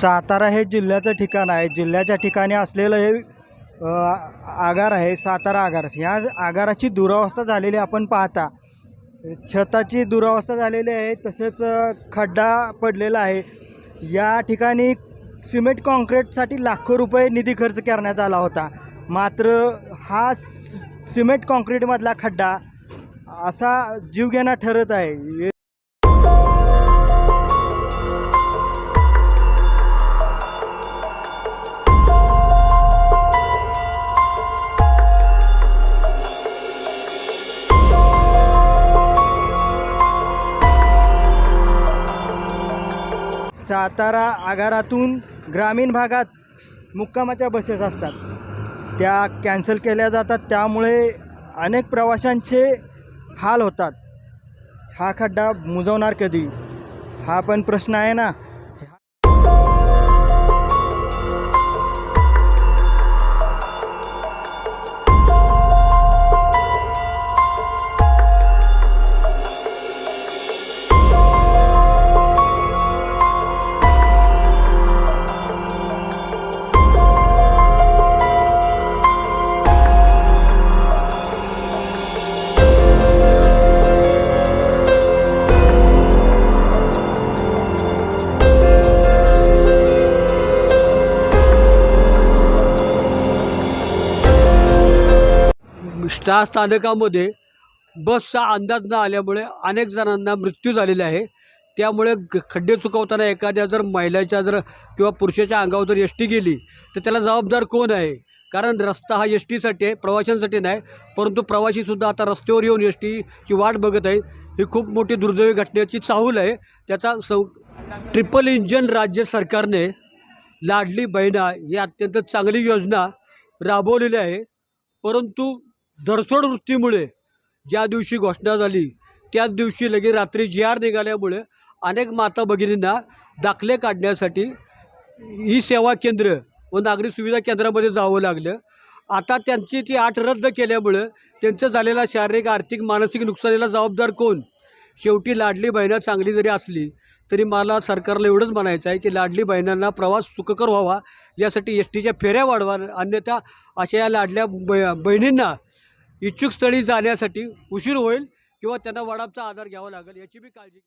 सातारा हे जिल्ह्याचं ठिकाण आहे. जिल्ह्याच्या ठिकाणी असलेलं हे आगार आहे सातारा आगार. ह्या आगाराची दुरावस्था झालेली आपण पाहता. छताची दुरावस्था झालेली आहे तसेच खड्डा पडलेला आहे. या ठिकाणी सिमेंट काँक्रीटसाठी लाखो रुपये निधी खर्च करण्यात आला होता. मात्र हा सिमेंट काँक्रीटमधला खड्डा असा जीवघेणा ठरत आहे. सातारा आगारातून ग्रामीण भागात मुक्कामाच्या बसेस असतात. त्या कॅन्सल केल्या जातात. त्यामुळे अनेक प्रवाशांचे हाल होतात. हा खड्डा मुजवणार कधी? हा पण प्रश्न आहे ना. त्या स्थानकामध्ये बसचा अंदाज न आल्यामुळे अनेक जणांना मृत्यू झालेला आहे. त्यामुळे ग- खड्डे चुकवताना एखाद्या जर महिलाच्या जर किंवा पुरुषाच्या अंगावर जर एस टी गेली तर त्याला जबाबदार कोण आहे? कारण रस्ता हा एस टीसाठी आहे प्रवाशांसाठी नाही परंतु प्रवाशीसुद्धा आता रस्त्यावर येऊन एस टीची वाट बघत आहे ही खूप मोठी दुर्दैवी घटनेची चाहूल आहे. त्याचा सौ ट्रिपल इंजन राज्य सरकारने लाडली बहिणा ही अत्यंत चांगली योजना राबवलेली आहे. परंतु धरसोड वृत्तीमुळे ज्या दिवशी घोषणा झाली त्याच दिवशी लगे रात्री जी आर निघाल्यामुळे अनेक माता भगिनींना दाखले काढण्यासाठी ही सेवा केंद्र व नागरी सुविधा केंद्रामध्ये जावं लागलं. आता त्यांची ती आठ रद्द केल्यामुळं त्यांचं झालेला शारीरिक आर्थिक मानसिक नुकसानीला जबाबदार कोण? शेवटी लाडली बहिणं चांगली जरी असली तरी मला सरकारला एवढंच म्हणायचं आहे की लाडली बहिणांना प्रवास सुखकर व्हावा यासाठी एस टीच्या फेऱ्या वाढवा अन्यथा अशा या लाडल्या ब बहिणींना इच्छुक स्थळी जाण्यासाठी उशीर होईल किंवा त्यांना वडापचा आधार घ्यावा लागेल याची बी काळजी